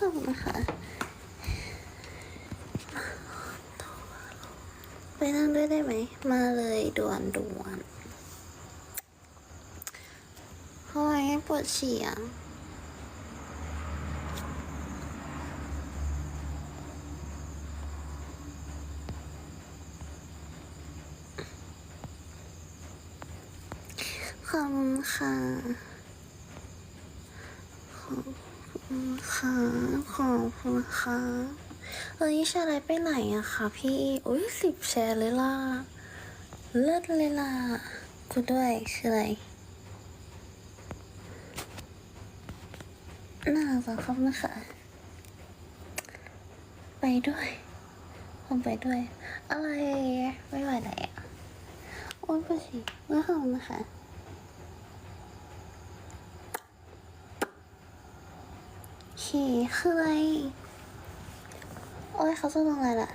ขอบคุณนะคะ ไปนั่งด้วยได้ไหม มาเลยด่วนด่วนเพราะว่าปวดเฉี่อะขอบคุณค่ะ ขอบ คะขอบคุณคะเอ้ยแชร์อะไรไปไหนอะคะพี่อุ้ยสิบแชร์เลยล่ะ เลิศเลยล่ะกูด้วยคืออะไรน่ารักครับนะคะไปด้วยผมไปด้วย อะไร ไม่ไหวไหนอะโอ้ยไปสิไม่ขอบคุณนะคะ โอเคคืออะไร โอ้ยเขาจะลงอะไรล่ะ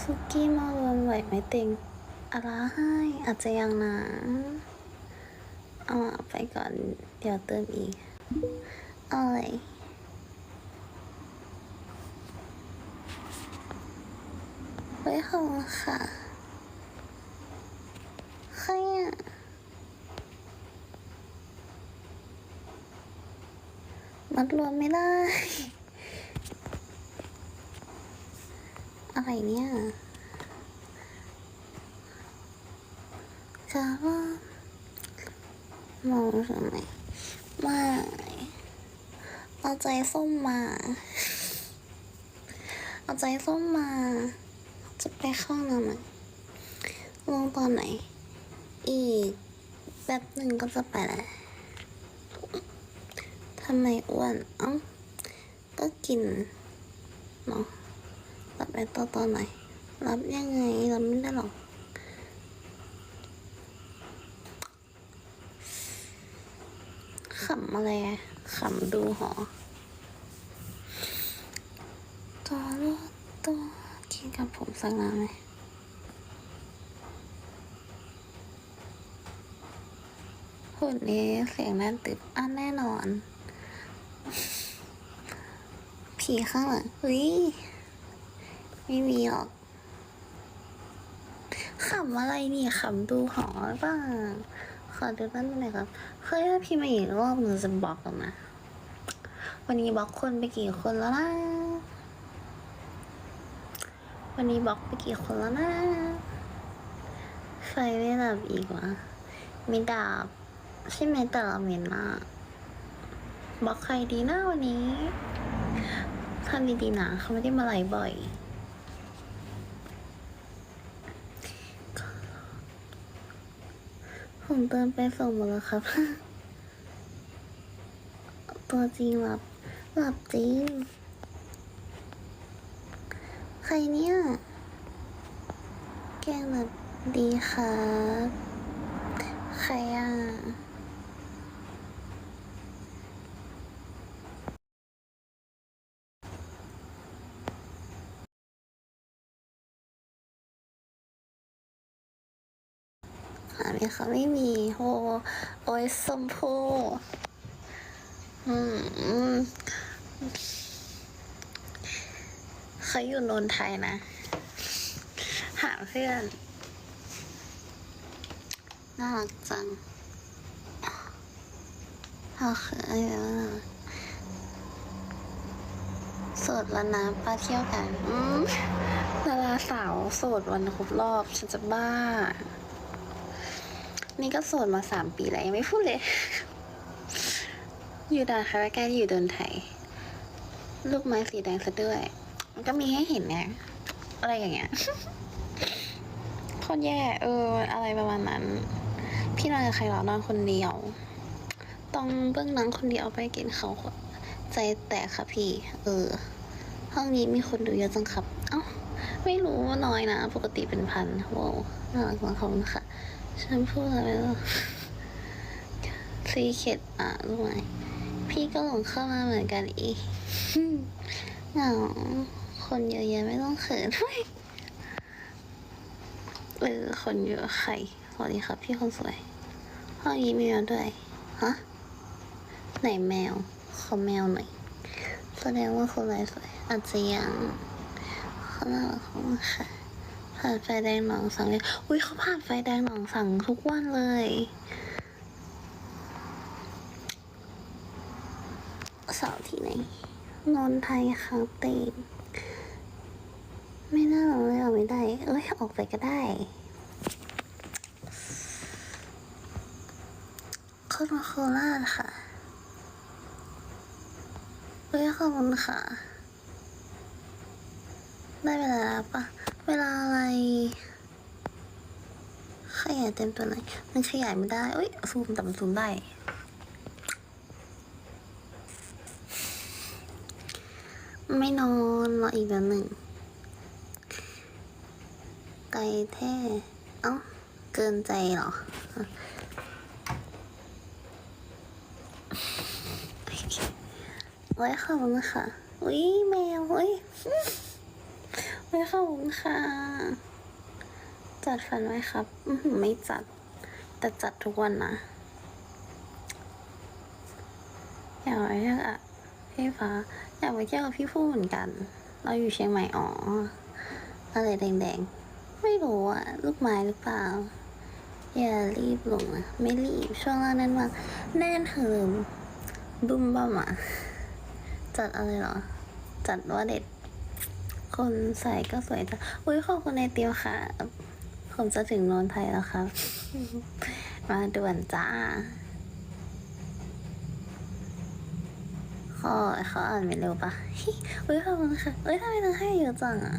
ซุกี้มารวมไหวไหมเต็งอะไรให้อาจจะยังนะ เอาไปก่อน เดี๋ยวเติมอีกเอาอะไรไว้ขอบคุณค่ะใครอะ มัดรวมไม่ได้ อะไรเนี่ยจะว่ามองทำไมไม่เอาใจส้มมา เอาใจส้มมา จะไปเข้าน้ำไหมลงตอนไหน อีกแป๊บหนึ่งก็จะไปแล้วำไมอ้วนเอ้าก็กินเนาะรับไปต่อตอนไหนรับยังไงรับไม่ได้หรอกขำอะไรขำดูหอตัวรอดตัวกินกับผมสักน้ำไหมหุ่นนี้เสียงแน่นตึบอันแน่นอน ผีข้างหลังเฮ้ย ไม่มีหรอกขำอะไรนี่ขำดูหอหรือเปล่าขอดูตั้งหน่อยครับเฮ้ยถ้าพี่มาอีกรอบหนูจะบล็อกแล้วนะวันนี้บล็อกคนไปกี่คนแล้วนะวันนี้บล็อกไปกี่คนแล้วนะไฟไม่ดับอีกวะไมีดาบใช่ไหมแต่ละเมนน่ะบล็อกใครดีนะวันนี้ ทำดีๆนะเขาไม่ได้มาไลฟ์บ่อยผมเติมไปส่งหมดแล้วครับ ตัวจริงหลับ หลับจริง ใครเนี่ย แกงหลับดีครับ ใครอะ หาไหมคะไม่มีโหโอ้ยสมพูอืมเขาอยู่นนไทยนะ หาเพื่อน น่ารักจังโอเคโสดแล้วนะไปเที่ยวกัน อืมดาราสาวโสดวันครบรอบ ฉันจะบ้า นี่ก็โสดมาสามปีแล้วยังไม่พูดเลย อยู่ดานคาราแกอยู่เดินไทย ลูกไม้สีแดงซะด้วย มันก็มีให้เห็นไงอะไรอย่างเงี้ยโคนแย่เออ อะไรประมาณนั้น พี่นอนกับใครหรอนอนคนเดียว ต้องเบื้องหนังคนเดียวไปกินเขาวใจแตกค่ะพี่ เออ ห้องนี้มีคนดูเยอะจังครับ เอ้า ไม่รู้ว่าน้อยนะ ปกติเป็นพันว้าวน่ารักมากขอบคุณค่ะ ฉันพูดอะไรไม่รู้ซีเข็ดอะรู้ไหมพี่ก็หลงเข้ามาเหมือนกันอีกเหงาคนเยอะแยะไม่ต้องเขินด้วยเออคนเยอะใครสวัสดีครับพี่คนสวยห้องนี้มีมาด้วยฮะไหนแมวขอแมวหน่อยแสดงว่าคนไรสวยอาจจะยังเขาน่ารักมากค่ะ ผ่านไฟแดงหนองสังเลยอุ้ยเขาผ่านไฟแดงหนองสังทุกวันเลย สาร์ที่ไหน นนทไทยคาเตงไม่น่าเราเลยออกไม่ได้ เอ้ย ออกไปก็ได้เข้ามาโคราชค่ะเฮ้ยขอบคุณค่ะ ได้เวลาแล้วปะ เวลาอะไรขยายเต็มตัวไหนมันขยายไม่ได้เอ้ยซูมแต่มันซูมได้ไม่นอนรออีกแล้วหนึ่งไกลแท้เอ้าเกินใจเหรอไว้ขอบคุณค่ะอุ้ยแมวเฮ้ยไว้ ขอบคุณค่ะ จัดฟันไว้ครับ ไม่จัด แต่จัดทุกวันนะอยากไปเที่ยวกับพี่ฟ้าอยากไปเที่ยวกับพี่ผู้เหมือนกัน เราอยู่เชียงใหม่อ๋ออะไรแดงๆ ไม่รู้อะลูกไม้หรือเปล่า อย่ารีบลงนะไม่รีบช่วงล่างนั้นว่าแน่นเหิมบุ้มบ้ามอะจัดอะไรหรอ จัดว่าเด็ด คนใส่ก็สวยจ้ะอุ้ยขอบคุณในเตียวค่ะ ผมจะถึงนนไทยแล้วครับ มาด่วนจ้าเขาเขาอ่านไม่เร็วปะอุ้ยขอบคุณค่ะเอ้ยทำไมต้องให้เยอะจังอะ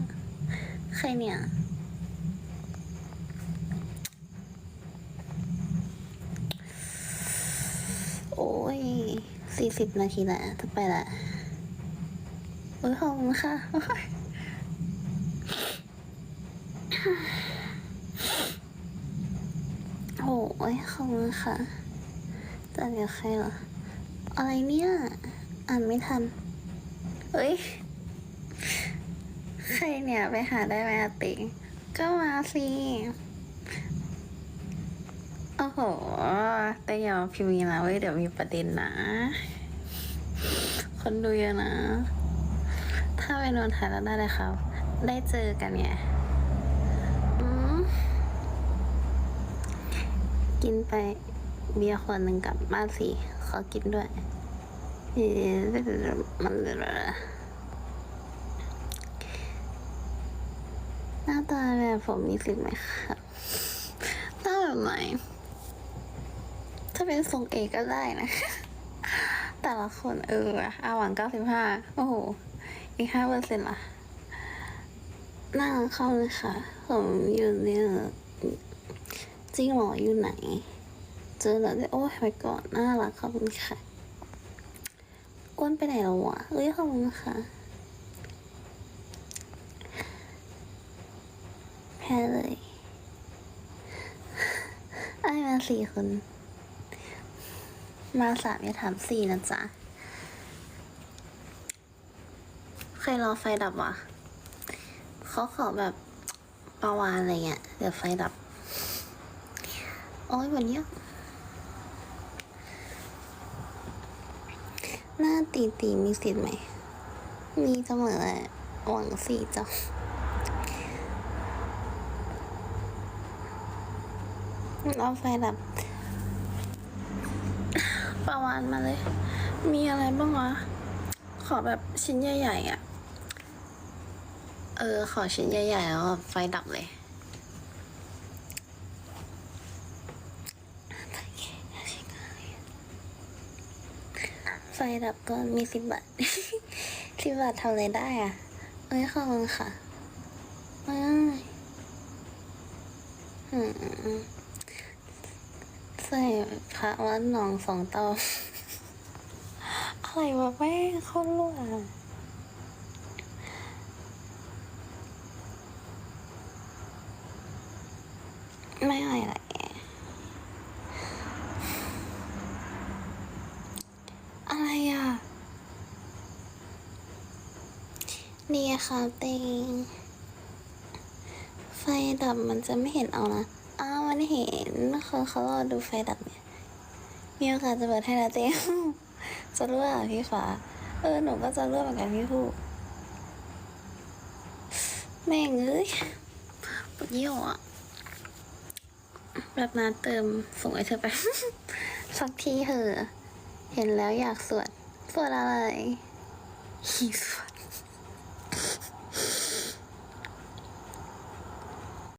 ใครเนี่ยโอ้ยสี่สิบนาทีแล้วจะไปละโอ้ยขอบคุณค่ะ โอ้ยขอบคุณค่ะจะเดี๋ยวใครเหรอ อะไรเนี่ย อ่านไม่ทันเอ้ย ใครเนี่ยไปหาได้ไหมติ ก็มาสิ โอ้โห แต่อย่าพิมพ์นะเว้ย เดี๋ยวมีประเด็นนะ คนดูเยอะนะ ถ้าไปนอนถ่ายแล้วได้เลยครับ ได้เจอกันไงอืม กินไปเบียร์ขวดหนึ่งกับบ้านสิขอกินด้วยเอ๊ะมันหน้าตาแบบผมมีสิทธิ์ไหมครับหน้าแบบไหนถ้าเป็นทรงเอกก็ได้นะ แต่ละคนเอออาหวังเก้าสิบห้าโอ้โห อีกห้าเปอร์เซ็นต์ละน้าเข้าเลยค่ะ ผมอยู่เนี่ย จริงหรออยู่ไหน เจอแล้วได้โอ้ยไปก่อนน่ารักขอบคุณค่ะอ้วนไปไหนแล้ววะเอ้ยขอบคุณค่ะแพ้เลยไอ้มาสี่คน มาสามอย่าถามสี่นะจ๊ะใครรอไฟดับวะเขาขอแบบปาวานอะไรเงี้ยเดี๋ยวไฟดับ โอ้ยวันเนี้ยหน้าตีตีมีสิทธิ์ไหม มีเสมอแหละหวังสี่จ้ะเอาไฟดับปาวานมาเลย มีอะไรบ้างวะ ขอแบบชิ้นใหญ่ๆอะ เออ ขอชิ้นใหญ่ๆแล้วไฟดับเลย ไฟดับก็มีสิบบาท สิบบาททำอะไรได้อะเอ้ยขอบคุณค่ะเอ้ยอืมใส่พระวัดหนองสองเตาอะไรวะแม่งโคนรั่วไม่อะไรละอะไรอะ นี่ค่ะเตงไฟดับมันจะไม่เห็นเอานะอ้าวมันเห็นเขาเขารอดูไฟดับเนี่ยมีโอกาสจะเปิดให้แล้วเตงจะรั่วพี่ฟ้าเออหนูก็จะรั่วเหมือนกันพี่ผู้แม่งเอ้ยปวดเยี่ยวอะแบบนั้นเติมส่งไอเธอไป สักทีเถอะเห็นแล้วอยากสวดสวดอะไรฮีสวด